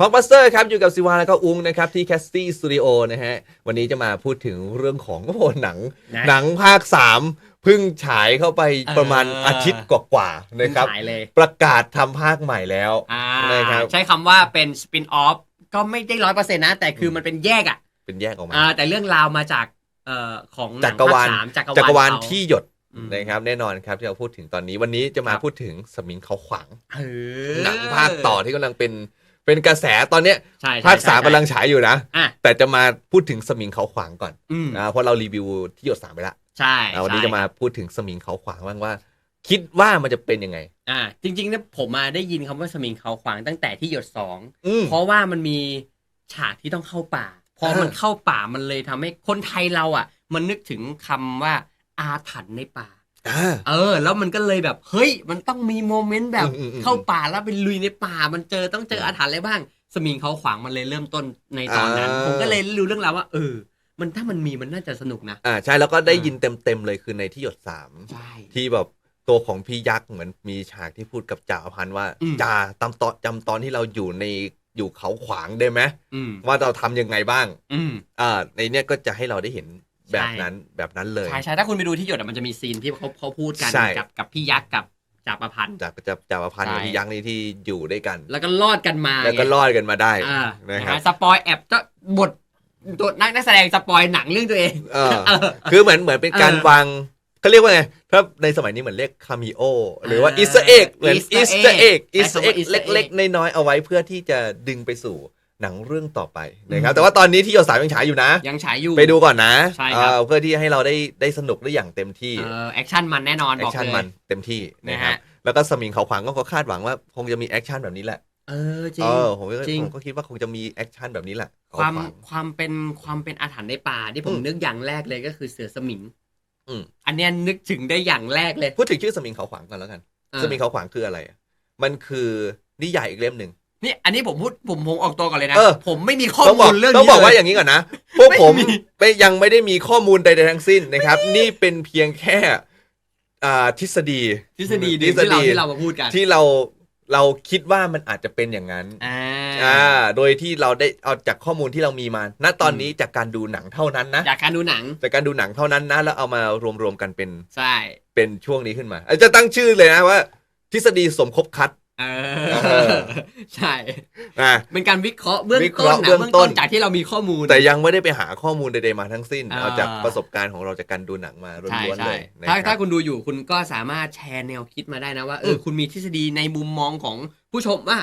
พอกบัสเตอร์ครับ อยู่กับซิวาแล้วก็อุ้งนะครับ ที่แคสตี้สตูดิโอนะฮะ วันนี้จะมาพูดถึงเรื่องของโอ้โหหนัง นะหนังภาค 3 เพิ่งฉายเข้าไปประมาณเอออ อาทิตย์กว่าๆนะครับขายเลยประกาศทำภาคใหม่แล้ว อ่านะครับ ใช้คำว่าเป็นสปินออฟก็ไม่ได้ร้อยเปอร์เซ็นต์นะ แต่คือมันเป็นแยกอะเป็นแยกออกมา อ่าแต่เรื่องราวมาจากเอ่อของหนัจังกรวาล ภคสามจักรจักรวาวาลลที่หยดอืมนะครับแน่นอนครับที่เราพูดถึงตอนนี้วันนี้จะมาครับพูดถึงสมิงเขาขวาง เออ หนังภาคต่อที่กำลังเป็น เป็นกระแสตอนเนี้ยใช่ใช่ภาคสามใช่กำลังฉายอยู่นะ อะแต่จะมาพูดถึงสมิงเขาขวางก่อนอืมอ่าเพราะเรารีวิวที่หยดสามไปแล้วใช่อ่าวันนี้ใช่จะมาพูดถึงสมิงเขาขวางบ้างว่า คิดว่ามันจะเป็นยังไง อ่าจริงๆนะผมมาได้ยินคำว่าสมิงเขาขวางตั้งแต่ที่หยดสองอืม เพราะว่ามันมีฉากที่ต้องเข้าป่า พออ่ามัมันเข้าป่ามันเลยทำให้คนไทยเราอะ มันนึกถึงคำว่าอาถรรพ์ในป่าอ่า เออ แล้วมันก็เลยแบบ เฮ้ย มันต้องมีโมเมนต์แบบอืมอืมอืมเข้าป่าแล้วไปลุยในป่า มันเจอต้องเจออาถรรพ์อะไรบ้าง สมิงเขาขวางมันเลยเริ่มต้นในตอนนั้นอ่าผมก็เลยรู้เรื่องราวว่า เออ มันถ้ามันมีมันน่าจะสนุกนะ อ่าใช่แล้วก็ได้ยินเต็มๆเลยคือในที่หยดสามใช่ที่แบบตัวของพี่ยักษ์เหมือนมีฉากที่พูดกับจ่าอพันธ์ว่าอืมจ่าตามตอนจำตอนที่เราอยู่ในอยู่เขาขวางได้ไหมอืมว่าเราทำยังไงบ้าง อืมอ่าในเนี้ยก็จะให้เราได้เห็น แบบนั้นแบบนั้นเลย ใช่ใช่ถ้าคุณไปดูที่หยดอะมันจะมีซีนที่เขาเขาพูดกันใช่กับกับพี่ยักษ์กับจ่าประพันธ์จากจ่าจ่าอพันธ์กับใช่พี่ยักษ์นี่ที่อยู่ด้วยกัน แล้วก็รอดกันมา แล้วก็ไงรอดกันมาได้อ่านะนะครัฮะบสปอยแอบจะบทตัวนักนักแสดงสปอยหนังเรื่องตัวเองเออเออคือเหมือนเหมือนเป็นการเออวางเขาเรียกว่าไงถ้าในสมัยนี้เหมือนเรียกคามิโอหรือว่าอ่าอีสเอ็กเหมือนอี Easter สเอ็ก egg อีสเอ็กใช้คำว่า Easter egg เล็กๆน้อยๆเอาไว้เพื่อที่จะดึงไปสู่ หนังเรื่องต่อไปนะครับอืมแต่ว่าตอนนี้ที่ยอดสายยังฉายอยู่นะ ยังฉายอยู่ ไปดูก่อนนะใช่ครับเออเพื่อที่ให้เราได้ได้สนุกได้อย่างเต็มที่เออแอคชั่นมันแน่นอนแอบคอกชั่นเลยมันเต็มที่นะนะครัฮะบแล้วก็สมิงเขาขวางก็คาดหวังว่าคงจะมีแอคชั่นแบบนี้แหละเออจริเองอผมก็จริงผมก็คิดว่าคงจะมีแอคชั่นแบบนี้แหละเขความขงความเป็นความเป็นอาถรรพ์ในป่าที่ผมอืมนึกอย่างแรกเลยก็คือเสือสมิงอืมอันเนี้ยนึกถึงได้อย่างแรกเลย พูดถึงชื่อสมิงเขาขวางกันแล้วกันเออสมิงเขาขวางคืออะไรอะมันคือนิยายอีกเล่มหนึ่ง นี่อันนี้ผมพูดผมผมออกตัวก่อนเลยนะ เออ ผมไม่มีข้อต้องบมูอกลเรื่องต้องนี้บอกว่าเล อย่างนี้ก่อนนะ พวกผมไม่มี ไม่ยังไม่ได้มีข้อมูลใดๆทั้งสิ้นนะครับ นี่เป็นเพียงแค่อ่าทฤษฎี ทฤษฎีทดีฤษที่เราฎีที่เรามาพูดกันที่เราเราคิดว่ามันอาจจะเป็นอย่างนั้นอ่าอ่าโดยที่เราได้เอาจากข้อมูลที่เรามีมา ณตอนนี้จากการดูหนังเท่านั้นนะ จากการดูหนังจากการดูหนังเท่านั้นนะแล้วเอามารวมๆกันเป็นใช่ เป็นช่วงนี้ขึ้นมาอาจจะตั้งชื่อเลยนะว่า ทฤษฎีสมคบคัด เอเอออ ใช่ อ่าเป็นการวิเคราะห์เบื้องวิเคต้ราะนห์นะเบื้องเบื้องต้ต้น นจากที่เรามีข้อมูล แต่ยังไม่ได้ไปหาข้อมูลใดๆมาทั้งสิ้น อ่า เอาจากประสบการณ์ของเราจากการดูหนังมาล้ใช่วนๆใช่เลยนะถ้าคถ้ารับคุณดูอยู่คุณก็สามารถแชร์แนวคิดมาได้นะว่าเออมคุณมีทฤษฎีในมุมมองของผู้ชมว่า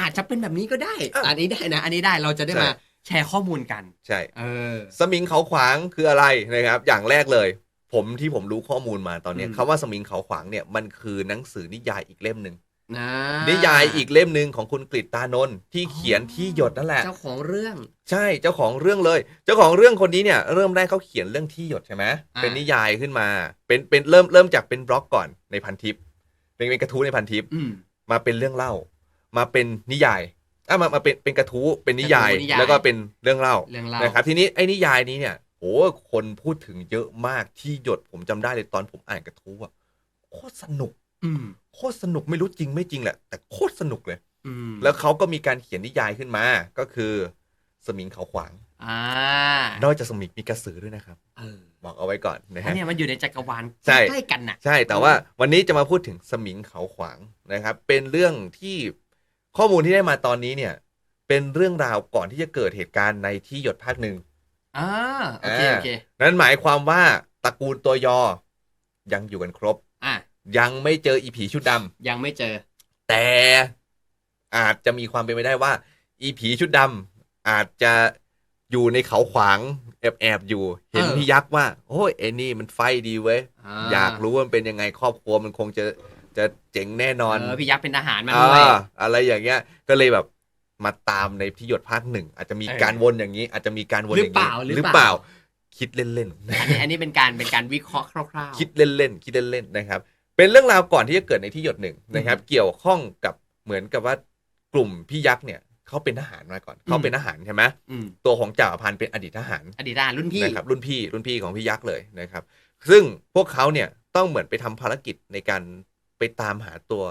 อาจจะเป็นแบบนี้ก็ได้อะอันนี้ได้นะ อันนี้ได้เราจะได้ใช่มาแชร์ข้อมูลกัน ใช่ เออ สมิงเขาขวางคืออะไรนะครับ อย่างแรกเลย ผมที่ผมรู้ข้อมูลมาตอนเนี้ยอืม คำว่าสมิงเขาขวางเนี่ยมันคือหนังสือนิยายอีกเล่มหนึ่ง นะนิยายอีกเล่มหนึ่งของคุณกฤษตานนท์ที่เขียนที่หยดนั่นแหละ เจ้าของเรื่อง ใช่เจ้าของเรื่องเลย เจ้าของเรื่องคนนี้เนี่ยเริ่มแรกเขาเขียนเรื่องที่หยดใช่ไหมอ่า เป็นนิยายขึ้นมา เป็นเป็นเริ่มเริ่มจากเป็นบล็อกก่อนในพันทิปเป็นเป็นกระทู้ในพันทิปอืม มาเป็นเรื่องเล่า มาเป็นนิยายอะมามาเป็นเป็นกระทู้เป็นนิยาย กระทู้นิยาย แล้วก็เป็นเรื่องเล่า เรื่องเล่านะครับทีนี้ไอ้นิยายนี้เนี่ยโอ้คนพูดถึงเยอะมากที่หยดผมจำได้เลยตอนผมอ่านกระทู้อะโคตรสนุก อืม โคตรสนุกไม่รู้จริงไม่จริงแหละ แต่โคตรสนุกเลย อืมแล้วเขาก็มีการเขียนนิยายขึ้นมา ก็คือสมิงเขาขวาง อ่านอกจากสมิงมีกระสือด้วยนะครับ เออบอกเอาไว้ก่อนนะอันฮะ เนี้ยมันอยู่ในจักรวาลใช่ ใกล้ๆกันน่ะ ใช่แต่ว่าวันนี้จะมาพูดถึงสมิงเขาขวางนะครับ เป็นเรื่องที่ข้อมูลที่ได้มาตอนนี้เนี่ย เป็นเรื่องราวก่อนที่จะเกิดเหตุการณ์ในที่หยดภาคหนึ่ง อ่าโอเคอ่าโอเค นั่นหมายความว่าตระกูลตัวยอยังอยู่กันครบอะ ยังไม่เจออีผีชุดดำยังไม่เจอ แต่อาจจะมีความเป็นไปได้ว่า อีผีชุดดำอาจจะอยู่ในเขาขวางแอบแอบๆอยู่ เห็นเออพี่ยักษ์ว่า โอ้ยไอ้นี่มันไฟดีเว้ยอยากรู้ว่ามันเป็นยังไงครอบครัวมันคงจะจะเจ๋งแน่นอนเออพี่ยักษ์เป็นทหารมาอ่าด้วยอะไรอย่างเงี้ย ก็เลยแบบมาตามในที่หยดภาคหนึ่งอาจจะมีเออการวนอย่างนี้ อาจจะมีการวนอย่างหรือเปนี้ล่าหรือหรือเปเปล่าล่า คิดเล่นๆอันนี้อันนี้เป็นการเป็นการวิเคราะห์คร่าวๆคิดเล่นๆคิดเล่นๆนะครับ เป็นเรื่องราวก่อนที่จะเกิดในที่หยดหนึ่งนะครับ เกี่ยวข้องกับเหมือนกับว่ากลุ่มพี่ยักษ์เนี่ยเขาเป็นทหารมาก่อนเขาเป็นทหารใช่ไหมอืมตัวของจ่าพันธ์เป็นอดีตทหารอดีตทหารรุ่นพี่นะครับรุ่นพี่รุ่นพี่ของพี่ยักษ์เลยนะครับ ซึ่งพวกเขาเนี่ยต้องเหมือนไปทำภารกิจในการไปตามหาตัว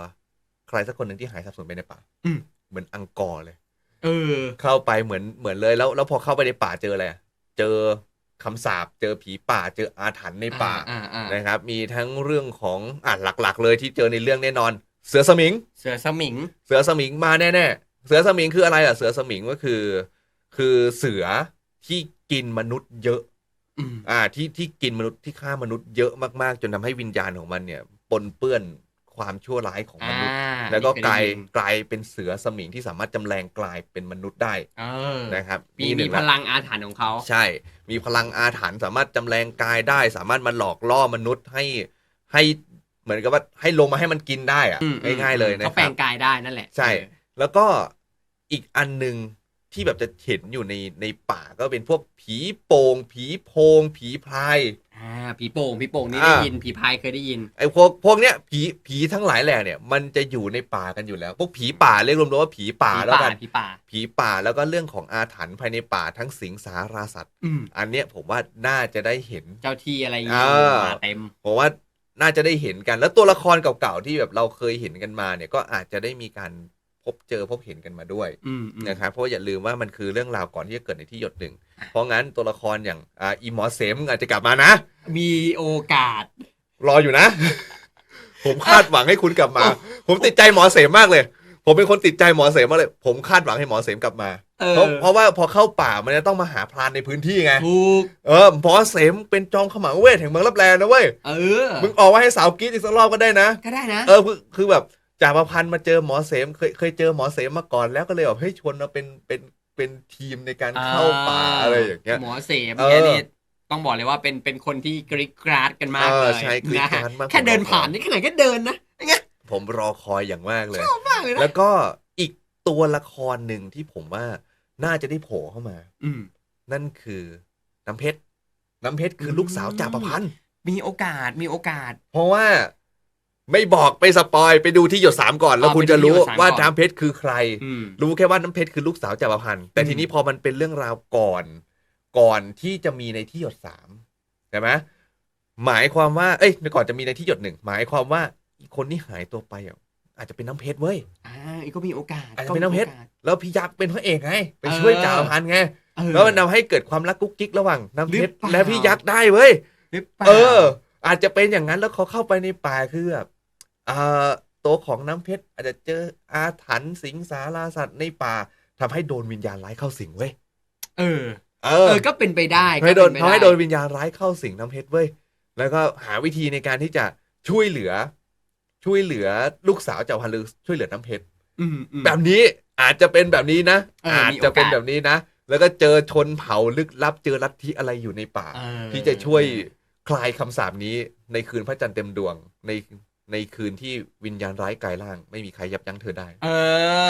ใครสักคนหนึ่งที่หายสับสนไปในป่าอืมเหมือนอังกอร์เลย เออ เข้าไปเหมือนเหมือนเลยแล้ว แล้วพอเข้าไปในป่าเจออะไรอะเจอ คำสาปเจอผีป่าเจออาถรรพ์ในป่าอ่าอ่านะครับ มีทั้งเรื่องของอะหลักๆ เลยที่เจอในเรื่องแน่นอน เสือสมิง เสือสมิง เสือสมิงมาแน่ๆเสือสมิงคืออะไรอะ เสือสมิงก็คือ คือเสือที่กินมนุษย์เยอะ อืมอ่าที่ที่กินมนุษย์ที่ฆ่ามนุษย์เยอะมากๆ จนทำให้วิญญาณของมันเนี่ยปนเปื้อนความชั่วร้ายของมนุษย์อ่า แล้วก็นี่เคกลายได้นกลายเป็นเสือสมิงที่สามารถจำแรงกลายเป็นมนุษย์ได้เออนะครับมีหมีนึ่งพละลังอาถรรพ์ของเขาใช่ มีพลังอาถรรพ์สามารถจำแรงกายได้ สามารถมาหลอกล่อมนุษย์ให้ให้เหมือนกับว่าให้ลงมาให้มันกินได้อะอืมง่ายๆเลยนะเขาคแปลรับงกายได้นั่นแหละ ใช่เออแล้วก็อีกอันหนึ่งที่แบบจะเห็นอยู่ในในป่าก็เป็นพวกผีโป่งผีโพงผีพราย อ่าผีโป่งผีโป่งนี่อ่าได้ยินผีพายเคยได้ยินไอ้พวกพวกเนี้ยผีผีทั้งหลายแหล่เนี่ย มันจะอยู่ในป่ากันอยู่แล้วพวกผีป่าเรียกรวมๆว่าผีป่าผีแล้วป่ากันผีป่าผีป่าแล้วก็เรื่องของอาถรรพ์ภายในป่าทั้งสิงสาราสัตว์อืมอันเนี้ยผมว่าน่าจะได้เห็นเจ้าที่อะไรอย่างงี้อ่ามาเต็มผมว่าน่าจะได้เห็นกันแล้วตัวละครเก่าๆที่แบบเราเคยเห็นกันมาเนี่ยก็อาจจะได้มีการ พบเจอพบเห็นกันมาด้วยอืมอืมนะครับเพราะว่าอย่าลืมว่ามันคือเรื่องราวก่อนที่จะเกิดในที่หยดหนึ่ง เพราะงั้นตัวละครอย่างอ่าอีหมอเสมอาจจะกลับมานะ มีโอกาส รออยู่นะ ผมคาดหวังให้คุณกลับมา ผมติดใจหมอเสมมากเลย ผมเป็นคนติดใจหมอเสมมากเลย ผมคาดหวังให้หมอเสมกลับมาเอเพราะอเพราะว่าพอเข้าป่ามันจะต้องมาหาพรานในพื้นที่ไงถูกเออหมอเสมเป็นจอมขมังเวทแห่งเมืองรับแลนะเว้ยเออมึงออกมาให้สาวกรีดอีกสักรอบก็ได้นะก็ได้นะเออคือคือแบบ จากประพันธ์มาเจอหมอเสมเคยเคยเจอหมอเสมมาก่อนแล้วก็เลยแบบเฮ้ยชวนมาเป็นเป็นเป็นทีมในการเข้าป่าอะไรอย่างเงี้ยหมอเสมเออเนี่ยนี่ต้องบอกเลยว่าเป็นเป็นคนที่กริกกราดกันมากเอเลอยใช่กรี๊ดนะกราดมากแค่เดินผ่านนี่ขนาดแค่เดินนะไงผมรอคอยอย่างมากเลยมากเลยนะแล้วก็อีกตัวละครหนึ่งที่ผมว่าน่าจะได้โผล่เข้ามา อืมนั่นคือน้ำเพชรน้ำเพชรคือลูกสาวจ่าประพันธ์มีโอกาสมีโอกาส เพราะว่า ไม่บอกไปสปอยไปดูที่หยดสามก่อน แล้วอ๋อคุณจะรู้ไปดูที่หยดสามว่าก่อนน้ำเพชรคือใครอืมรู้แค่ว่าน้ำเพชรคือลูกสาวจ่าประพันธ์แต่อืมทีนี้พอมันเป็นเรื่องราวก่อน ก่อนที่จะมีในที่หยดสามใช่ไหมหมายความว่าเอ้ยก่อนจะมีในที่หยดหนึ่งหมายความว่าอีกคนที่หายตัวไปอะอาจจะเป็นน้ำเพชรเว้ยอ่าอีกก็มีโอกาสอาจจะเป็นน้ำเพชรก็มีโอกาสแล้วพี่ยักษ์เป็นพระเอกไงไปช่วยเออจ่าประพันธ์ไงเออแล้วมันทำให้เกิดความรักกุ๊กกิ๊กระหว่างน้ำเพชรหรือเปล่าและพี่ยักษ์ได้เว้ยหรือเปล่าเอออาจจะเป็นอย่างนั้นแล้วเขาเข้าไปในป่าคือแบบ อ่าตัวของน้ำเพชรอาจจะเจออาถรรพ์สิงสาราสัตว์ในป่าทำให้โดนวิญญาณร้ายเข้าสิงเว้ย เออ เอเอออก็เป็นไปได้ให้โดนก็เป็ทำไปให้โดนวิญญาณร้ายเข้าสิงน้ำเพชรเว้ย แล้วก็หาวิธีในการที่จะช่วยเหลือ ช่วยเหลือลูกสาวเจ้าพันลือช่วยเหลือน้ำเพชรอืมอืมแบบนี้อาจจะเป็นแบบนี้นะเอออาจมีโอกาสจะเป็นแบบนี้นะ แล้วก็เจอชนเผ่าลึกลับเจอลัทธิอะไรอยู่ในป่าเออที่จะช่วยคลายคำสาปนี้ในคืนพระจันทร์เต็มดวงใน ในคืนที่วิญญาณร้ายกายร่าง ไม่มีใครยับยั้งเธอได้ เอ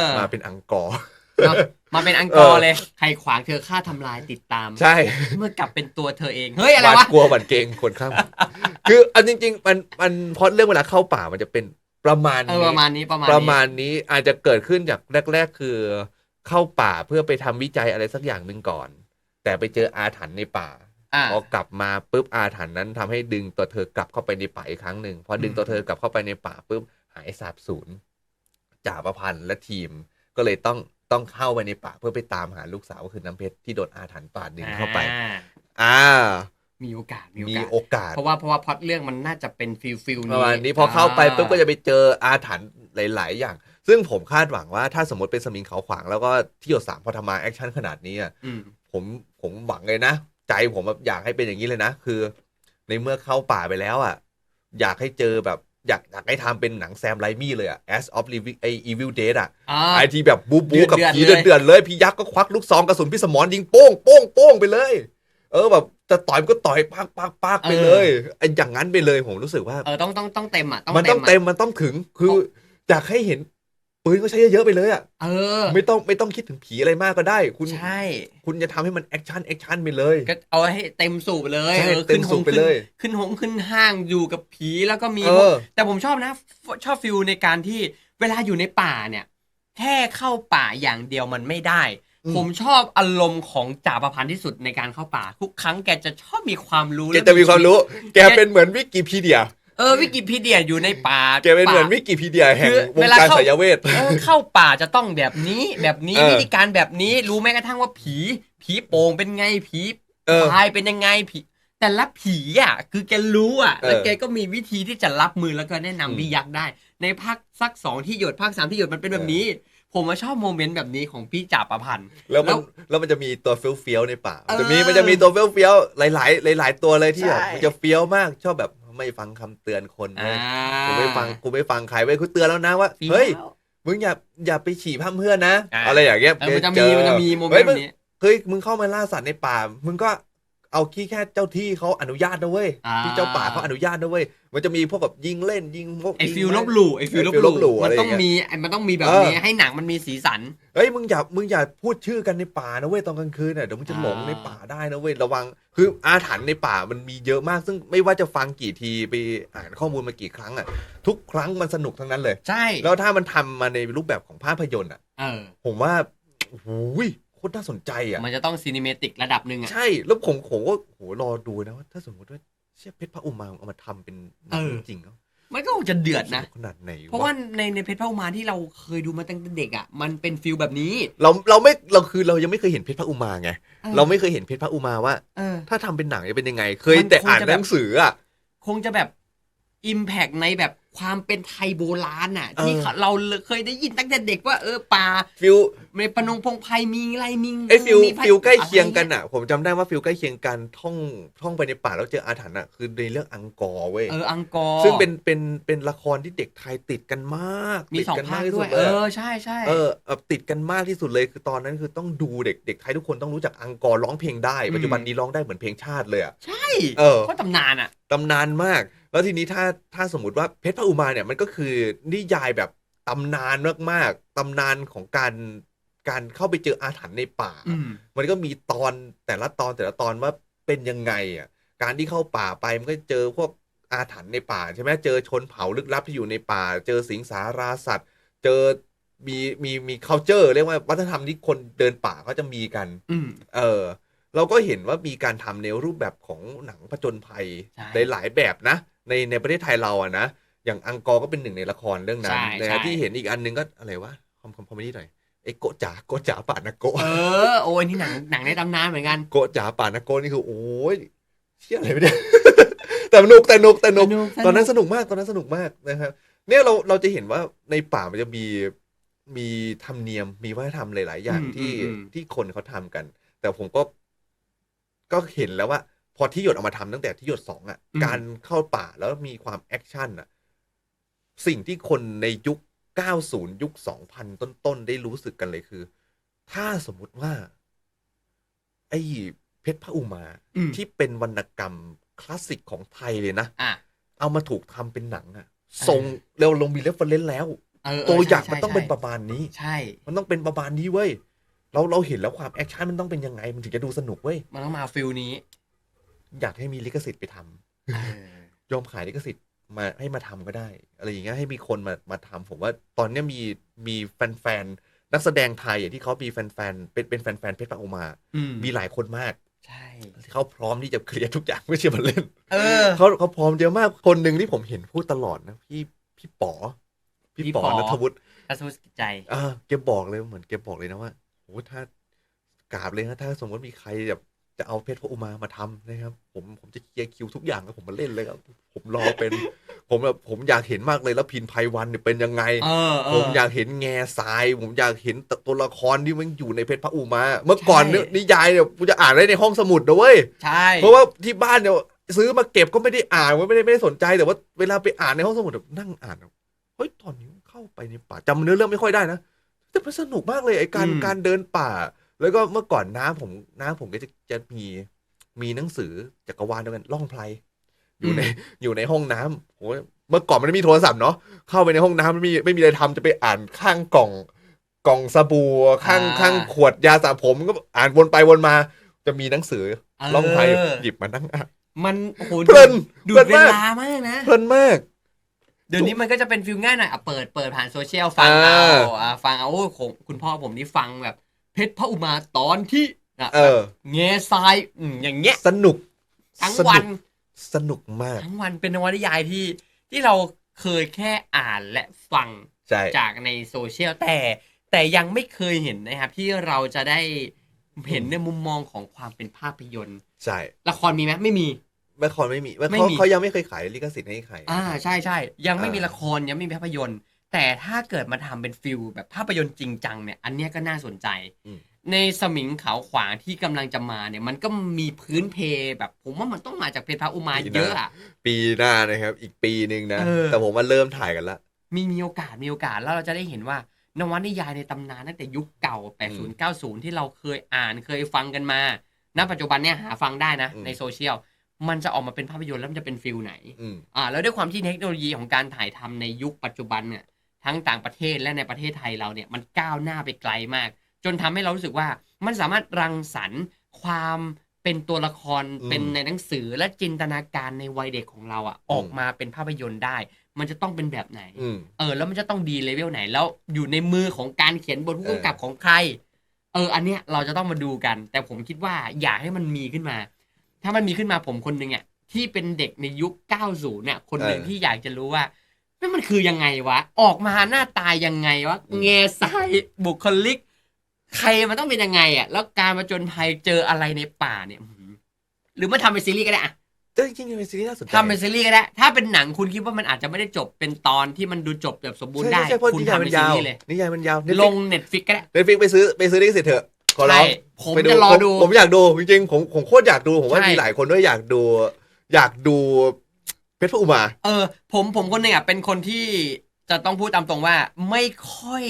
อ มาเป็นอังกอร์ เนอะมาเป็นอังกอร์เออเลย ใครขวางเธอฆ่าทำลายติดตาม ใช่เมื่อกลับเป็นตัวเธอเอง เฮ้ย อะไรหวาดวะ กลัวหวั่นเกรงคนข้าม คืออันจริง ๆ มันมันเพราะเรื่องเวลาเข้าป่ามันจะเป็นประมาณเออ นี้ ประมาณนี้ประมาณประนี้มาณนี้อาจจะเกิดขึ้นจากแรก ๆ คือเข้าป่าเพื่อไปทำวิจัยอะไรสักอย่างหนึ่งก่อน แต่ไปเจออาถรรพ์ในป่าอ่า พอกลับมาปุ๊บอาถรรพ์นั้นทำให้ดึงตัวเธอกลับเข้าไปในป่าอีกครั้งหนึ่งพอดึงอืมตัวเธอกลับเข้าไปในป่าปุ๊บหายสาบสูญจ่าประพันธ์และทีมก็เลยต้องต้องเข้าไปในป่าเพื่อไปตามหาลูกสาวก็คือน้ำเพชรที่โดนอาถรรพ์ป่าดึงเข้าไป อ่อ่ามีโอกาสมีโอมีกาสโอกาส เพราะว่าเพราะว่าพล็อตเรื่องมันน่าจะเป็นฟิลฟิลปนี้ระมาณนี้พอเข้าไปปุ๊บก็จะไปเจออาถรรพ์หลาย ๆ อย่าง ซึ่งผมคาดหวังว่าถ้าสมมติเป็นสมิงเขาขวางแล้วก็ที่หยดสามพอทำมาแอคชั่นขนาดนี้อะอืมผมผมหวังเลยนะ ใจผมแบบอยากให้เป็นอย่างนี้เลยนะ คือ ในเมื่อเข้าป่าไปแล้วอะ อยากให้เจอแบบอยากอยากให้ทำเป็นหนังแซมไรมี่เลยอะ As of Living ไอ Evil Dead อะอ่า ไอที่แบบบูบูกับเดือดๆผีเลย เดือดๆเลย พี่ยักษ์ก็ควักลูกซองกระสุนพี่สมอนยิงโป้งโป้งโป้งไปเลย เออแบบจะต่อยมันก็ต่อยปากปากปากไปเลยไออย่างนั้นไปเลยผมรู้สึกว่า เออต้องต้องต้องเต็มอะต้องมันต้องะเต็มมันต้องถึงคืออยากให้เห็น ปืนก็ใช้เยอะๆไปเลยอะเออ ไม่ต้องไม่ต้องคิดถึงผีอะไรมากก็ได้ คุณใช่ คุณจะทำให้มันแอคชั่นแอคชั่นไปเลย ก็เอาให้เต็มสูบไปเลยใช่ออเต็มสูบไปเลย ขึ้นหงขึ้นห้างอยู่กับผีแล้วก็มีเอพวกอแต่ผมชอบนะ ชอบฟิลในการที่เวลาอยู่ในป่าเนี่ย แค่เข้าป่าอย่างเดียวมันไม่ได้อืมผมชอบอารมณ์ของจ่าประพันธ์ที่สุดในการเข้าป่า ทุกครั้งแกจะชอบมีความรู้แกจะมีความรู้ แกเป็นเหมือนวิกิพีเดีย เออวิกิพีเดียอยู่ในป่าแกเป็นเหมือนป่าวิกิพีเดียแห่งคือวงเวลาการเข้าสายเวทเออเข้าป่าจะต้องแบบนี้แบบนี้เออวิธีการแบบนี้รู้แม้กระทั่งว่าผี ผีโป่งเป็นไงผีเออพายเป็นยังไงผีแต่ละผีอะคือแกรู้อะแล้วเออแกก็มีวิธีที่จะรับมือแล้วก็แนะนำอืมพี่ยักษ์ได้ ในภาคสักสองที่หยดภาคสามที่หยดมันเป็นแบบนี้ ผมมาชอบโมเมนต์แบบนี้ของพี่จ่าประพันธ์แล้วมันแล้วแล้วมันจะมีตัวเฟี้ยวเฟี้ยวๆในป่าเออจะมีมันจะมีตัวเฟี้ยวเฟี้ยวๆหลาย ๆ หลาย ๆ ตัวเลยที่แบบใช่มันจะเฟี้ยวมากชอบแบบ ไม่ฟังคำเตือนคนอ่าเว้ยกูไม่ฟังกูไม่ฟังใครเว้ยกูเตือนแล้วนะว่าเฮ้ยมึงอย่าอย่าไปฉี่พร่ำเพื่อนนะอ่าอะไรอย่างเงี้ยเออมันจะเจมีอมันจะมีโมเมนเฮ้ยต์มึแบงบนี้เฮ้ยมึงเข้ามาล่าสัตว์ในป่า มึงก็ เอาขี้แค่เจ้าที่เขาอนุญาตนะเว้ยอ่า ที่เจ้าป่าเขาอนุญาตนะเว้ยมันจะมีพวกแบบยิงเล่นยิงพวกไอยิงฟิลไม้ลบหลู่ไอฟิลลบไอ้ฟิลลบหหลู่ลู่อะมันไรต้องอย่างเงี้ยมีมันต้องมีแบบเออนี้ให้หนังมันมีสีสัน เฮ้ยมึงอย่ามึงอย่าพูดชื่อกันในป่านะเว้ยตอนกลางคืนน่ะเดี๋ยวมึงจะหลงอ่า ในป่าได้นะเว้ยระวังคืออาถรรพ์ในป่ามันมีเยอะมาก ซึ่งไม่ว่าจะฟังกี่ทีไปอ่านข้อมูลมากี่ครั้งอะทุกครั้งมันสนุกทั้งนั้นเลย ใช่แล้วถ้ามันทำมาในรูปแบบของภาพยนตร์อะ เออ ผมว่าโอ้โห โคตรน่าสนใจอะ มันจะต้องซีนิเมติกระดับหนึ่งอะ ใช่ แล้วผมผมก็โหรอดูนะว่าถ้าสมมติว่าเชี่ยเพชรพระอุมาเอามาทำเป็นหนังเออจริงๆเนาะมันก็คงจะเดือดนะขนาดไหนเพราะว่าในในเพชรพระอุมาที่เราเคยดูมาตั้งแต่เด็กอะมันเป็นฟิลแบบนี้ เราเราไม่เราคือเรายังไม่เคยเห็นเพชรพระอุมาไงออเราไม่เคยเห็นเพชรพระอุมาว่าเออถ้าทำเป็นหนังจะเป็นยังไง เคยมันแต่คงอ่านจะหแบบนังสืออะคงจะแบบอิมแพกในแบบ ความเป็นไทยโบราณอะเออที่เราเคยได้ยินตั้งแต่เด็กว่าเออป่าฟิลในพนงพงไพรมีอะไรมีไอ้ฟิลมีไพฟิลใกล้เคียงกันอะไรอะ ผมจำได้ว่าฟิลใกล้เคียงกันท่องท่องไปในป่าแล้วเจออาถรรพ์อะคือในเรื่องอังกอร์เว้ยเอออังกอร์ซึ่งเป็นเป็นเป็นละครที่เด็กไทยติดกันมากมีติดสองกันภาคที่ด้สุวยดเอเลยออะใช่ใช่เออเออติดกันมากที่สุดเลยคือตอนนั้นคือต้องดูเด็กเด็กไทยทุกคนต้องรู้จักอังกอร์ร้องเพลงได้อืมปัจจุบันนี้ร้องได้เหมือนเพลงชาติเลยอะใช่เออก็ตำนานอะตำนานมาก แล้วทีนี้ถ้าถ้าสมมติว่าเพชรพระอุมาเนี่ยมันก็คือนิยายแบบตำนานมากๆตำนานของการการเข้าไปเจออาถรรพ์ในป่าอืมมันก็มีตอนแต่ละตอนแต่ละตอนว่าเป็นยังไงอะการที่เข้าป่าไปมันก็เจอพวกอาถรรพ์ในป่าใช่ไหมเจอชนเผ่าลึกลับที่อยู่ในป่า เจอสิงสาราสัตว์ เจอมีมีมี culture เรียกว่าวัฒนธรรมที่คนเดินป่าเขาจะมีกันอืมเออ เราก็เห็นว่ามีการทำในรูปแบบของหนังผจญภัยใช่ในหลายแบบนะ ในในประเทศไทยเราอะนะ อย่างอังกอร์ก็เป็นหนึ่งในละครเรื่องนั้นใช่นะใช่ ที่เห็นอีกอันหนึงก็อะไรวะคอมคอมคอมเมดี้หน่อยไอ้โกะจ๋าโกะจ๋าป่านะโกะเออโอ้ยนี่หนังหนังในตำนานเหมือนกันโกะจ๋าป่านะโกะนี่คือโอ้ยเชี่ยอะไรไปเนี่ยแต่สนุกแต่สนุกแต่สนุกสนุก ตอนนั้นสนุกมากตอนนั้นสนุกมากนะครับเนี่ยเราเราจะเห็นว่าในป่ามันจะมีมีธรรมเนียมมีวัฒนธรรมหลาย ๆ อย่างอืมที่อืมอืม ที่คนเขาทำกัน แต่ผมก็ก็เห็นแล้วว่า พอที่หยดเอามาทำตั้งแต่ที่หยดสองอะ การเข้าป่าแล้วมีความแอคชั่นอะ สิ่งที่คนในยุค 90 ยุค 2000 ต้น ๆ ได้รู้สึกกันเลยคือ ถ้าสมมุติว่า ไอ้เพชรพระอุมาอืมที่เป็นวรรณกรรมคลาสสิกของไทยเลยนะอะเอามาถูกทำเป็นหนังอะทรงเร็วลงมีเรฟเฟรนซ์แล้วเออเตัวอย่างใช่มันต้องใช่เป็นประมาณนี้ ใช่ มันต้องเป็นประมาณนี้เว้ย เราเราเห็นแล้วความแอคชั่นมันต้องเป็นยังไง มันถึงจะดูสนุกเว้ย มันต้องมาฟิลนี้ อยากให้มีลิขสิทธิ์ไปทำเออยอมขายลิขสิทธิ์มาให้มาทำก็ได้ อะไรอย่างเงี้ยให้มีคนมามาทำผมว่าตอนเนี้ยมีมีแฟนๆนักแสดงไทยอะที่เขามีแฟนๆเป็นเป็นแฟนๆเพชรปะอุมา อืมมีหลายคนมากใช่ ที่เขาพร้อมที่จะเคลียร์ทุกอย่างไม่ใช่มาเล่น เออ เขาเขาพร้อมเยอะมากคนหนึ่งที่ผมเห็นพูดตลอดนะพี่พี่ป๋อพี่พี่ป๋อป๋อ นัทวุฒิกระสุนใจ อ่าแกบอกเลยเหมือนแกบอกเลยนะว่าโหถ้ากราบเลยนะถ้าสมมติมีใครแบบ จะเอาเพชรพระอุมามาทำนะครับ ผมผมจะเคลียร์คิวทุกอย่างแล้วผมมาเล่นเลยครับผมรอเป็น ผมแบบผมอยากเห็นมากเลยแล้วพินไพวันเนี่ยเป็นยังไงเออเอผมออยากเห็นแง่ทราย ผมอยากเห็นตัวละครที่มันอยู่ในเพชรพระอุมา เมื่อก่อนเนี่ยใช่นิยายเนี่ยกูจะอ่านได้ในห้องสมุดนะเว้ยใช่เพราะว่าที่บ้านเนี่ยซื้อมาเก็บก็ไม่ได้อ่านไม่ได้ไม่ได้สนใจแต่ว่าเวลาไปอ่านในห้องสมุดแบบนั่งอ่านแบบเฮ้ยตอนนี้เข้าไปในป่าจำเนื้อเรื่องไม่ค่อยได้นะแต่มันสนุกมากเลยไอ้การการเดินป่า แล้วก็เมื่อก่อนน้าผมน้าผมก็จะจะมีมีหนังสือจักรวาลเดียวกันล่องไพรอยู่ในอยู่ในห้องน้ำโหเมื่อก่อนมันไม่มีโทรศัพท์ เนาะเข้าไปในห้องน้ำมันมีไม่มีอะไรทำจะไปอ่านข้างกล่องกล่องสบู่ข้างข้างขวดยาสระผมก็อ่านวนไปวนมา จะมีหนังสือเล่องไพรหยิบมานั่งอ่านมันโอ้โหเพลินดูเพลิดนเวมากลามากนะเพลินมากเดี๋ยวนี้มันก็จะเป็นฟิลง่ายหน่อยอะเปิดเปิดผ่านโซเชียลฟังเอาอ่าอ่าฟังเอาโอ้ยของคุณพ่อผมนี่ฟังแบบ เพชรพระอุมาตอนที่อะเออ แง่ทรายอืมอย่างเงี้ย สนุกทั้งสวันุนกสนุกมาก ทั้งวันเป็นนวนิยายที่ที่เราเคยแค่อ่านและฟังใช่ จากในโซเชียลแต่ แต่ยังไม่เคยเห็นนะครับที่เราจะได้เห็นในมุมมองของความเป็นภาพยนตร์ ใช่ละครมีไหมไม่มีแม่คอนไม่มีแม่ไม่เขามี เขายังไม่เคยขายลิขสิทธิ์ให้ใคร อ่าใช่ใช่ยังไม่อ่ามีมีละครยังไม่มีภาพยนตร์ แต่ถ้าเกิดมาทำเป็นฟิลแบบภาพยนตร์จริงจังเนี่ย อันเนี้ยก็น่าสนใจอืมในสมิงขาวขวางที่กำลังจะมาเนี่ย มันก็มีพื้นเพแบบผมว่ามันต้องมาจากเพชรพระอุมาเยอะอะปีหน้านะครับ อีกปีหนึ่งนะเออแต่ผมว่าเริ่มถ่ายกันละ มีมีโอกาสมีโอกาสแล้วเราจะได้เห็นว่านวนิยายในตำนานตั้งแต่ยุคเก่า 80 90 ที่เราเคยอ่านเคยฟังกันมา ณ ปัจจุบันเนี่ยหาฟังได้นะอืมในโซเชียล มันจะออกมาเป็นภาพยนตร์แล้วมันจะเป็นฟิลไหนอืมอ่า แล้วด้วยความที่เทคโนโลยีของการถ่ายทำในยุคปัจจุบันเนี่ย ทั้งต่างประเทศและในประเทศไทยเราเนี่ยมันก้าวหน้าไปไกลมาก จนทำให้เรารู้สึกว่ามันสามารถรังสรรค์ความเป็นตัวละครอืมเป็นในหนังสือและจินตนาการในวัยเด็กของเราอะออกมาเป็นภาพยนตร์ได้ มันจะต้องเป็นแบบไหนอืมเออแล้วมันจะต้องดีเลเวลไหน แล้วอยู่ในมือของการเขียนบทผู้กำกับของใคร เออ อันเนี้ยเราจะต้องมาดูกัน แต่ผมคิดว่าอยากให้มันมีขึ้นมา ถ้ามันมีขึ้นมาผมคนหนึ่งอะที่เป็นเด็กในยุค 90 เนี่ย คนหนึ่งเออที่อยากจะรู้ว่า นี่มันคือยังไงวะ ออกมาหน้าตายังไงวะอืมแง่ทรายบุคลิก ใครมันต้องเป็นยังไงอะ แล้วการมาจนภัยเจออะไรในป่าเนี่ยอื้อหือหรือมาทำเป็นซีรีส์ก็ได้อะแต่จริงๆเป็นซีรีส์น่าสนใจทำเป็นซีรีส์ก็ได้ ถ้าเป็นหนังคุณคิดว่ามันอาจจะไม่ได้จบเป็นตอนที่มันดูจบแบบสมบูรณ์ใช่ได้ใช่เพราะคุณนิยายทำมัเป็นนซียาวรีส์เลยนิยายมันยาวลงเน็ตฟิกก็ได้เน็ตฟิกไปซื้อไปซื้อลิขสิทธิ์เถอะขอร้องใช่ผมไปจะรอดูผมผมอยากดูจริงๆผมผมโคตรอยากดูผมว่าใช่มีหลายคนด้วยอยากดู อยากดู เพชรพระอุมา เออ ผมผมคนหนึ่งอะเป็นคนที่จะต้องพูดตามตรงว่า ไม่ค่อย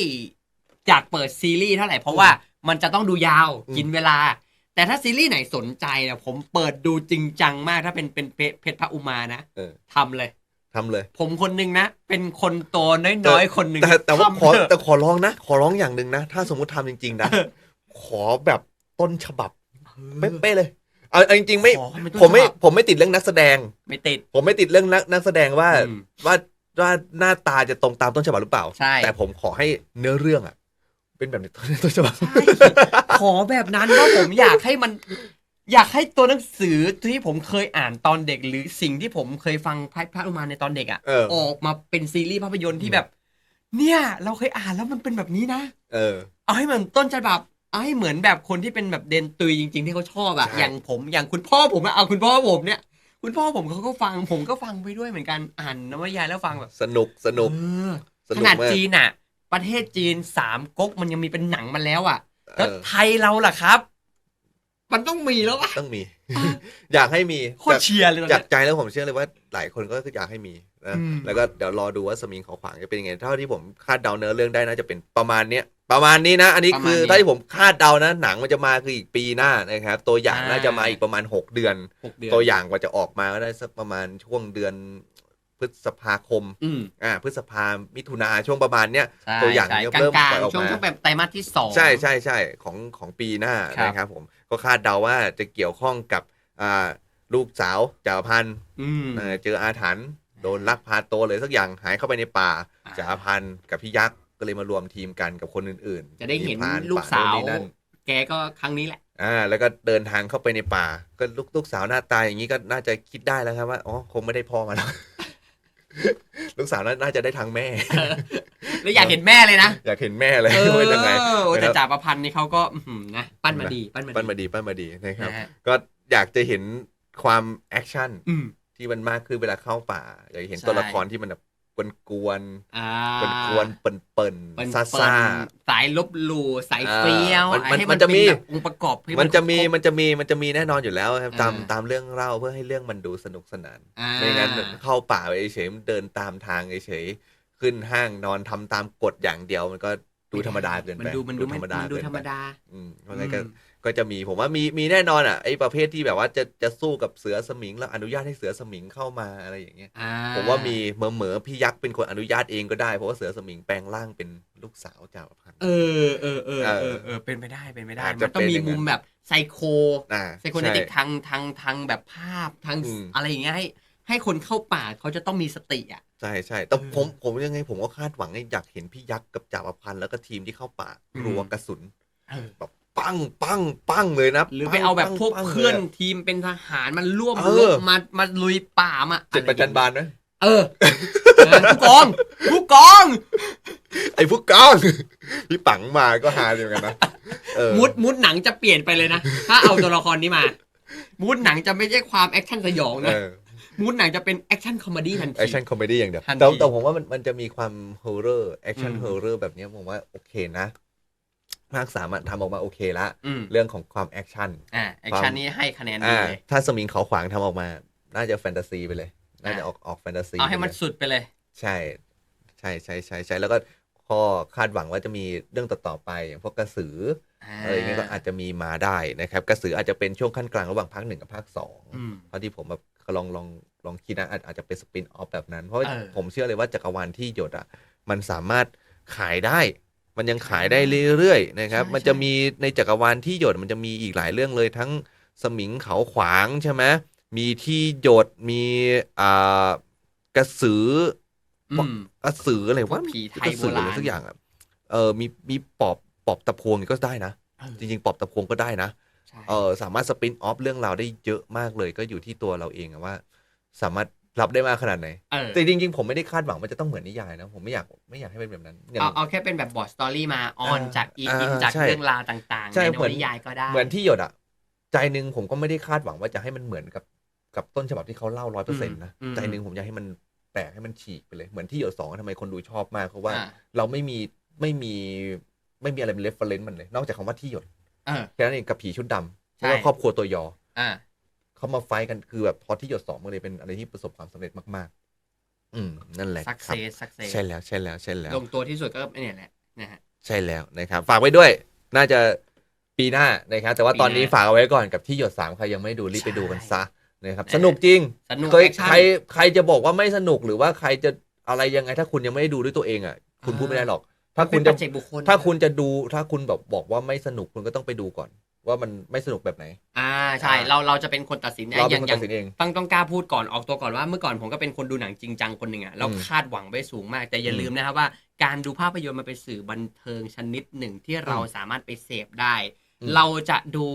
อยากเปิดซีรีส์เท่าไหร่เพราะว่ามันจะต้องดูยาวอืม กินเวลา แต่ถ้าซีรีส์ไหนสนใจเนี่ยผมเปิดดูจริงจังมากถ้าเป็นเป็นเพเพชรพระอุมานะเออทำเลย ทำเลย ผมคนหนึ่งนะ เป็นคนโตน้อยๆคนหนึ่งแต่แต่ว่าทำขอเถะ แต่ขอร้องนะ ขอร้องอย่างหนึ่งนะ ถ้าสมมติทำจริง ๆ นะ ขอแบบต้นฉบับเป๊ะๆเลย เอาเอาจริงๆไม่ ขอให้นต้นผมไม่ฉบับผมไม่ติดเรื่องนักแสดง ไม่ติด ผมไม่ติดเรื่องนักนักแสดงว่าอืมว่าว่าหน้าตาจะตรงตามต้นฉบับหรือเปล่า ใช่ แต่ผมขอให้เนื้อเรื่องอะเป็นแบบในต้นต้นฉบับ ใช่ ขอแบบนั้นเพราะผมอยากให้มัน อยากให้ตัวหนังสือที่ผมเคยอ่านตอนเด็ก หรือสิ่งที่ผมเคยฟังพระพระอุมาในตอนเด็กอะเออ ออกมาเป็นซีรีส์ภาพยนตร์ที่แบบ เนี่ย เราเคยอ่านแล้วมันเป็นแบบนี้นะ เออ เอาให้เหมือนต้นฉบับ เอาให้เหมือนแบบคนที่เป็นแบบเดนตุยจริง ๆ ที่เขาชอบอะใช่ อย่างผมอย่างคุณพ่อผมอะเอาคุณพ่อผมเนี่ย คุณพ่อผมเขาก็ฟังผมก็ฟังไปด้วยเหมือนกันอ่านนวนิยายแล้วฟังแบบสนุกสนุกเออสนุขกนาดมากจีนอะประเทศจีนสามก๊กมันยังมีเป็นหนังมาแล้วอะเอแล้วอไทยเราล่ะครับ มันต้องมีแล้ววะต้องมี อยากให้มีโคตรเชียร์เลยตอนจากเนี้ย ใจแล้วผมเชื่อเลยว่าหลายคนก็อยากให้มีนะอืม แล้วก็เดี๋ยวรอดูว่าสมิงเขาขวางจะเป็นยังไงเท่าที่ผมคาดเดาเนื้อเรื่องได้น่าจะเป็นประมาณเนี้ย ประมาณนี้นะ อันนี้คือถ้าที่ผมคาดเดานะ หนังมันจะมาคืออีกปีหน้านะครับ ตัวอย่างน่าจะมาอีกประมาณ 6 เดือนหกเดือนตัวอย่างกว่าจะออกมาก็ได้สักประมาณช่วงเดือนพฤษภาคมอืมอ่า พฤษภามิถุนาช่วงประมาณเนี้ยใช่ตัวอย่างใช่เนี้ยกลางเริ่มกลางปล่อยออกช่วงมาช่วงแบบไตรมาสที่สองใช่ใช่ใช่ของของปีหน้าครับนะครับผมก็คาดเดาว่าจะเกี่ยวข้องกับอ่าลูกสาวจ่าพันธ์อืมเออเจออาถรรพ์โดนลักพาตัวเลยสักอย่างหายเข้าไปในป่าอ่าจ่าพันธ์กับพี่ยักษ์ ก็เลยมารวมทีมกันกับคนอื่นๆ จะได้เห็นมีพรานลูกสาวป่โน่นนี่นั่นแกก็ครั้งนี้แหละ อ่า แล้วก็เดินทางเข้าไปในป่า ก็ลูกลูกสาวหน้าตาอย่างนี้ก็น่าจะคิดได้แล้วครับว่า อ๋อ คงไม่ได้พ่อมาแล้ว ลูกสาวน่าน่าจะได้ทางแม่ แล้วอยากเห็นแม่เลยนะ อยากเห็นแม่เลยเออว่ายังไงโอ้แต่นะครับจ่าประพันธ์นี่เขาก็อื้อหือนะ ปั้นมาดี ปั้นมาปั้นมาดีดี ปั้นมาดีนะครับนะฮะก็อยากจะเห็นความแอคชั่นอืมที่มันมากขึ้นเวลาเข้าป่า อยากเห็นใช่ตัวละครที่มันแบบ กวนๆอ่าเป็นกวนเปิ่นเปิ่นเป็นซาเปิซาดสายลบหลู่สายเฟี้ยวอ่ามันให้มันจะมีเป็แบบองค์ประกอบให้มันจะมีครบมันจะมีมันจะมีแน่นอนอยู่แล้วครับตามอ่าตามเรื่องเล่าเพื่อให้เรื่องมันดูสนุกสนานอ่าไม่งั้นเข้าป่าไปเฉยๆเดินตามทางเฉยๆขึ้นห้างนอนทำตามกฎอย่างเดียวมันก็ดูธรรมดาเกินมันไปดูมันดูธรรมดามันดูเกินธรรไปมดาอืมเพราะงั้นก็อืม ก็จะมีผมว่ามีมีแน่นอนอะไอ้ประเภทที่แบบว่าจะจะสู้กับเสือสมิงแล้วอนุญาตให้เสือสมิงเข้ามาอะไรอย่างเงี้ยอ่าผมว่ามีเหมอเหมอๆพี่ยักษ์เป็นคนอนุญาตเองก็ได้เพราะว่าเสือสมิงแปลงร่างเป็นลูกสาวจ่าพันธุ์เออเออเออเออเออเป็นไปได้เป็นไปได้อาจมัจะนต้องมีเป็นอย่างนั้นมุมแบบไซโคอ่าไซโคเนติกใช่ทางทางทางแบบภาพทางอืมอะไรอย่างเงี้ยให้ให้คนเข้าป่าเขาจะต้องมีสติอะใช่ใช่แต่เออผมผมยังไงผมก็คาดหวังให้อยากเห็นพี่ยักษ์กับจ่าประพันธ์แล้วก็ทีมที่เข้าป่าอืมรัวกระสุนเออแบบ ปังปังปังเลยนะ หรือไปปังเอาแบบปังพวกปังลยเพื่อนอะทีมเป็นทหารมันร่วมเออรบมามาลุยป่ามาเจ็ดประจันบานไหมเออเออผู้กองผู้กอง ไอ้ผู้กองพี่ปังมาก็ฮาดีเหมือนกันนะเออมูดมูดหนังจะเปลี่ยนไปเลยนะ ถ้าเอาตัวละครนี้มามูดหนังจะไม่ใช่ความแอคชั่นสยองนะเออมูดหนังจะเป็นแอคชั่นคอมเมดี้ทันแอคทีชั่นคอมเมดี้อย่างเดียวทันทีแต่แต่ผมว่ามันมันจะมีความฮอร์เรอร์แอคชั่นอืมฮอร์เรอร์แบบเนี้ยผมว่าโอเคนะ ภาคสามอะทำออกมาโอเคละอืมเรื่องของความแอคชั่นอ่าแอคชั่นนี้ให้คะแนนดีอ่าเลยถ้าสมิงเขาขวางทำออกมา น่าจะแฟนตาซีไปเลย น่าจะอะออกออกแฟนตาซีเอาให้มันไปลยสุดไปเลย ใช่ ใช่ใช่ใช่ใช่แล้วก็ข้อคาดหวังว่าจะมีเรื่องต่อๆไปอย่างพวกกระสืออะไรอย่างเงี้ยก็อาจจะมีมาได้นะครับ กระสืออาจจะเป็นช่วงขั้นกลางระหว่างภาคหนึ่งกับภาคสองอืมเพราะที่ผมแบบลองลองลองคิดนะอาจอาจจะเป็นสปินออฟแบบนั้น เพราะว่าเออผมเชื่อเลยว่าจักรวาลที่หยดอะ มันสามารถขายได้ มันยังขายได้เรื่อยๆนะครับใช่มันจะใช่มีในจักรวาลที่หยดมันจะมีอีกหลายเรื่องเลยทั้งสมิงเขาขวางใช่ไหมมีที่หยดมีอ่ากระสืออืมกระสืออะไรพววะกผีไทยกระสือโบราณอะไรสักอย่างอะเออมีมีปอบปอบตะพวงก็ได้นะเออจริง ๆ ปอบตะพวงก็ได้นะใช่เออสามารถสปินออฟเรื่องราวได้เยอะมากเลยก็อยู่ที่ตัวเราเองอะว่า สามารถ รับได้มากขนาดไหน เออแต่จริงๆ ผมไม่ได้คาดหวังว่าจะต้องเหมือนนิยายนะ ผมไม่อยากไม่อยากให้เป็นแบบนั้นอย่าง เอาเอาแค่เป็นแบบบอร์ดสตอรี่มาออนอ่าจากอินอ่าอินจากใช่เรื่องราวต่างๆใช่ในเหมือน นิยายก็ได้เหมือนที่หยดอะใจหนึ่งผมก็ไม่ได้คาดหวังว่าจะให้มันเหมือนกับกับต้นฉบับที่เขาเล่าร้อยเปอร์เซ็นต์นะอืมใจหนึ่งผมอยากให้มันแปลกให้มันฉีกไปเลย เหมือนที่หยดสองทำไมคนดูชอบมากเพราะว่า อ่าเราไม่มีไม่มีไม่มีอะไรเป็นเรฟเฟรนซ์มันเลย นอกจากคำว่าที่หยดเออ แค่นั้นเองกับผีชุดดำเพใช่ ราะว่าครอบครัวตัวยอ อ่า เขามาไฟท์กันคือแบบพอที่หยดสองมันเลยเป็นอะไรที่ประสบความสำเร็จมาก ๆ อืมนั่นแหละสักคเซรับสสักเซสใช่แล้วใช่แล้วใช่แล้วลงตัวที่สุดก็เนี่ยแหละนะฮะใช่แล้วนะครับ ฝากไว้ด้วย น่าจะปีหน้านะครับ แต่ว่าตอนนี้ปีหน้าฝากเอาไว้ก่อนกับที่หยดสามใครยังไม่ดูรีบไปดูกันซะนะครับใช่สนุกจริงสนุกเคยแอคชั่นใครใครจะบอกว่าไม่สนุกหรือว่าใครจะอะไรยังไงถ้าคุณยังไม่ได้ดูด้วยตัวเองอะ คุณอ่าพูดไม่ได้หรอก ถ้าเป็คุนณปัจะจเจกบุคคลถ้าคุณจะดูถ้าคุณแบบบอกว่าไม่สนุกคุณก็ต้องไปดูก่อน ว่ามันไม่สนุกแบบไหน อ่าใช่อ่าเราเราจะเป็นคนตัดสินนะเราอเป็นย่างคนอย่าตังดสินเอง ต้องต้องกล้าพูดก่อนออกตัวก่อนว่าเมื่อก่อนผมก็เป็นคนดูหนังจริงจังคนหนึ่งอะแล้วอืมคาดหวังไว้สูงมาก แต่อย่าอืมลืมนะครับว่า การดูภาพยนตร์มันเป็นสื่อบันเทิงชนิดหนึ่งที่เราอืมสามารถไปเสพได้ อืม เราจะดู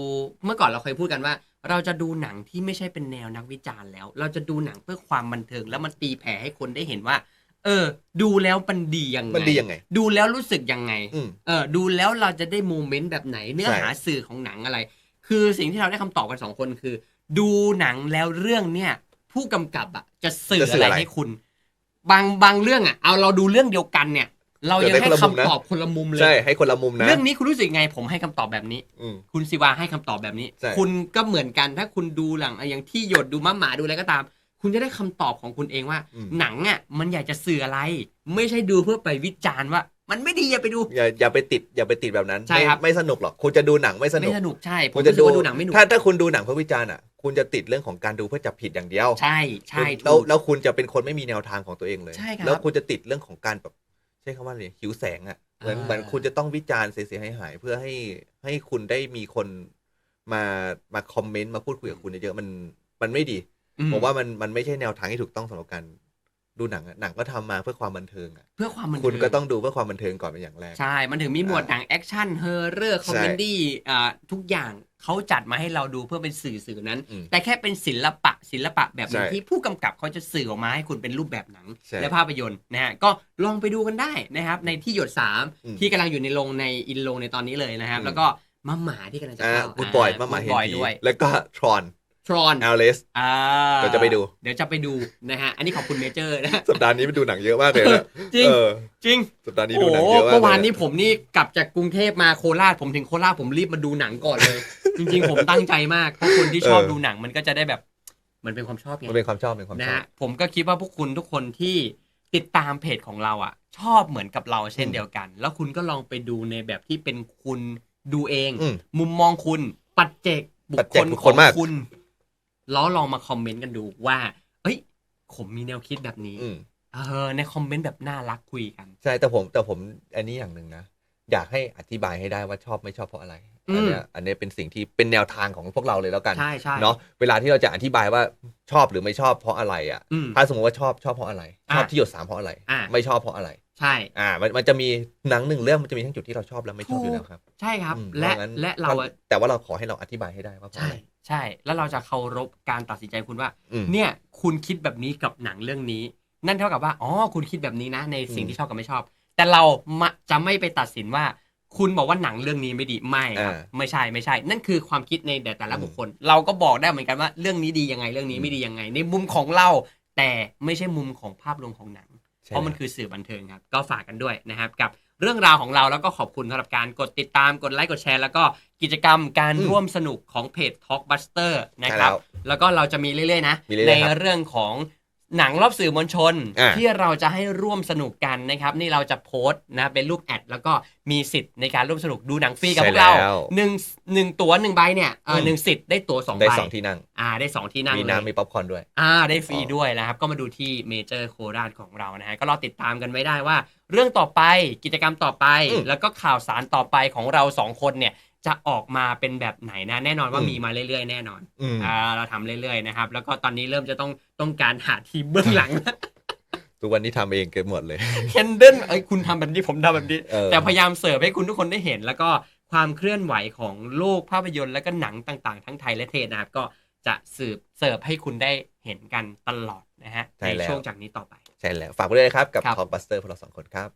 เมื่อก่อนเราเคยพูดกันว่า เราจะดูหนังที่ไม่ใช่เป็นแนวนักวิจารณ์แล้ว เราจะดูหนังเพื่อความบันเทิงแล้วมันตีแผ่ให้คนได้เห็นว่า เออ ดูแล้วมันดียังไงมันดียังไง ดูแล้วรู้สึกยังไงอืม เออดูแล้วเราจะได้โมเมนต์แบบไหนเนื้อใช่หาสื่อของหนังอะไร คือสิ่งที่เราได้คำตอบกันสองคนคือ ดูหนังแล้วเรื่องเนี่ย ผู้กำกับอะจะสื่อจะสื่อะอไรอะไรให้คุณ บางบางเรื่องอะเอาเราดูเรื่องเดียวกันเนี่ย เรายังจะได้ให้คนละมุมคำนะ ตอบคนละมุมเลใช่ย ให้คนละมุมนะเรื่องนี้คุณรู้สึกไง ผมให้คำตอบแบบนี้ อืม คุณศิวาให้คำตอบแบบนี้ ใช่ คุณก็เหมือนกันถ้าคุณดูหลังอย่างที่หยดดูมะหมาดูอะไรก็ตาม คุณจะได้คำตอบของคุณเองว่า อืม หนังอะมันอยากจะสื่ออะไร ไม่ใช่ดูเพื่อไปวิจารณ์ว่า มันไม่ดีอย่าไปดู อย่าอย่าไปติดอย่าไปติดแบบนั้นใช่ครับ ไม่ไม่สนุกหรอกคุณจะดูหนังไม่สนุไม่กสนุกใช่ผมคุณรู้จะสึกว่าดูหนังไม่หนุกถ้าถ้าคุณดูหนังเพื่อวิจารณ์อะ คุณจะติดเรื่องของการดูเพื่อจับผิดอย่างเดียวใช่ใช่แล้วถูกแล้วคุณจะเป็นคนไม่มีแนวทางของตัวเองเลย ใช่ครับแล้วคุณจะติดเรื่องของการแบบใช้คำว่าอะไรหิวแสงอะเหมือนอ่า เหมือนคุณจะต้องวิจารณ์เสียหายหายๆเพื่อให้ให้คุณได้มีคนมามาคอมเมนต์มาพูดคุยกับคุณเยอะๆมันมันไม่ดีอื ผมว่ามันมันไม่ใช่แนวทางที่ถูกต้องสำหรับการดูหนังอะหนังก็ทำมาเพื่อความบันเทิงอะเพื่อความบันเทิงคุณก็ต้องดูเพื่อความบันเทิงก่อนเป็นอย่างแรก ใช่ มันถึงมีหมวดหนังแอคชั่นเฮอร์เรอร์คอมเมดี้อ่าทุกอย่างเขาจัดมาให้เราดูเพื่อเป็นสื่อสื่อนั้นอืมแต่แค่เป็นศิลปะศิลปะแบบหนึงใช่ที่ผู้กำกับเขาจะสื่อออกมาให้คุณเป็นรูปแบบหนังใช่และภาพยนตร์นะฮะก็ลองไปดูกันได้นะครับ ในที่หยดอืม3ที่กำลังอยู่ในโรงในอินโรงในตอนนี้เลยนะครับอืมแล้วก็มาหมาที่กำลังจะอ่าเข้าคุณบอยมาหมาเห็นบอยผีด้วยแล้วก็ทรอน ทรอนแอลเลสอ่าเดี๋ยวจะไปดู เดี๋ยวจะไปดูนะฮะ อันนี้ขอบคุณเมเจอร์นะ สัปดาห์นี้ไปดูหนังเยอะมากเลยนะจริงเออจริง สัปดาห์นี้โอ้ดูหนังโหเยอะมากเมื่อวานลยนี้ผมนี่กลับจากกรุงเทพมาโคราชผมถึงโคราชผมรีบมาดูหนังก่อนเลย จริง ๆ ผมตั้งใจมากเพราะคนที่ชอบเออดูหนังมันก็จะได้แบบเหมือนเป็นความชอบไงมันเป็นความชอบเป็นความนะชอบฮะผมก็คิดว่าพวกคุณทุกคนที่ติดตามเพจของเราอะ ชอบเหมือนกับเราเช่นอืมเดียวกัน แล้วคุณก็ลองไปดูในแบบที่เป็นคุณดูเองอืมมุมมองคุณปัจเจกบุปัคจเจคกลบุคขคอลงมากคุณ แล้วลองมาคอมเมนต์กันดูว่า เอ้ย ผมมีแนวคิดแบบนี้ อืมเออ ในคอมเมนต์แบบน่ารักคุยกัน ใช่แต่ผมแต่ผมอันนี้อย่างหนึ่งนะ อยากให้อธิบายให้ได้ว่าชอบไม่ชอบเพราะอะไร อืม อันเนี้ยอันเนี้ยเป็นสิ่งที่เป็นแนวทางของพวกเราเลยแล้วกันใช่ใช่เนาะเวลาที่เราจะอธิบายว่าชอบหรือไม่ชอบเพราะอะไรอะ อืม ถ้าสมมติว่าชอบชอบเพราะอะไร ชอบอะที่หยดสามเพราะอะไร อะ ไม่ชอบเพราะอะไร ใช่ อ่ามันมันจะมีหนังหนึ่งเรื่องมันจะมีทั้งจุดที่เราชอบและไม่ชอบถูกอยู่แล้วครับใช่ครับ อืมและพางั้นและเราอะ แต่ว่าเราขอให้เราอธิบายให้ได้ว่าเพราะใช่ อะไร ใช่ แล้วเราจะเคารพการตัดสินใจคุณว่า อืม เนี่ยคุณคิดแบบนี้กับหนังเรื่องนี้ นั่นเท่ากับว่าอ๋อคุณคิดแบบนี้นะ ในสิ่งที่ชอบกับไม่ชอบ แต่เรามาจะไม่ไปตัดสินว่า คุณบอกว่าหนังเรื่องนี้ไม่ดีไม่ครับอ่าไม่ใช่ไม่ใช่ นั่นคือความคิดในแต่ละอืม บุคคล เราก็บอกได้เหมือนกันว่าเรื่องนี้ดียังไงเรื่องนี้ไม่ดียังไง ในมุมของเรา แต่ไม่ใช่มุมของภาพรวมของหนังใช่เพราะมันคือสื่อบันเทิงครับ ก็ฝากกันด้วยนะครับ กับ เรื่องราวของเราแล้วก็ขอบคุณสำหรับการกดติดตามกดไลค์กดแชร์ แล้วก็กิจกรรมการร่วมสนุกของเพจ Talkbuster นะครับใช่แล้วแล้วก็เราจะมีเรื่อยๆนะ มีเรื่อยๆในครับ เรื่องของ หนังรอบสื่อมวลชน อ่าที่เราจะให้ร่วมสนุกกันนะครับ นี่เราจะโพสต์นะเป็นรูปแอดแล้วก็มีสิทธิ์ในการร่วมสนุกดูหนังฟรีกับพวกเราใช่แล้ว หนึ่งหนึ่งตั๋วหนึ่งใบเนี่ยเออมหนึ่งสิทธิ์ได้ตั๋วสองได้ใบสองที่นั่ง อ่าได้สองที่นั่งมีเลย น้ำมีป๊อปคอร์นด้วย อ่าได้ฟรีอ๋อด้วยนะครับ ก็มาดูที่เมเจอร์โคราชของเรานะฮะก็รอติดตามกันไว้ได้ว่า เรื่องต่อไปกิจกรรมต่อไป อืมแล้วก็ข่าวสารต่อไปของเราสองคนเนี่ย จะออกมาเป็นแบบไหนนะ แน่นอนว่าอืมมีมาเรื่อยๆ แน่นอนอืมอ่าเราทำเรื่อยๆนะครับ แล้วก็ตอนนี้เริ่มจะต้องต้องการหาทีมเบื้องหลังทุกวันนี้ทำเองเกือบหมดเลยเคนเดิลเอ้ยคุณทำแบบนี้ผมทำแบบนี้เออแต่พยายามเสิร์ฟให้คุณทุกคนได้เห็น แล้วก็ความเคลื่อนไหวของโลกภาพยนตร์และก็หนังต่างๆ ทั้งไทยและเทศนะครับ ก็จะสืบเสิร์ฟให้คุณได้เห็นกันตลอดนะฮะใช่ในแล้วช่วงจากนี้ต่อไป ใช่แล้ว ฝากไว้ด้วยนะครับ กับครับทอมบัสเตอร์พวกเราสองคนครับ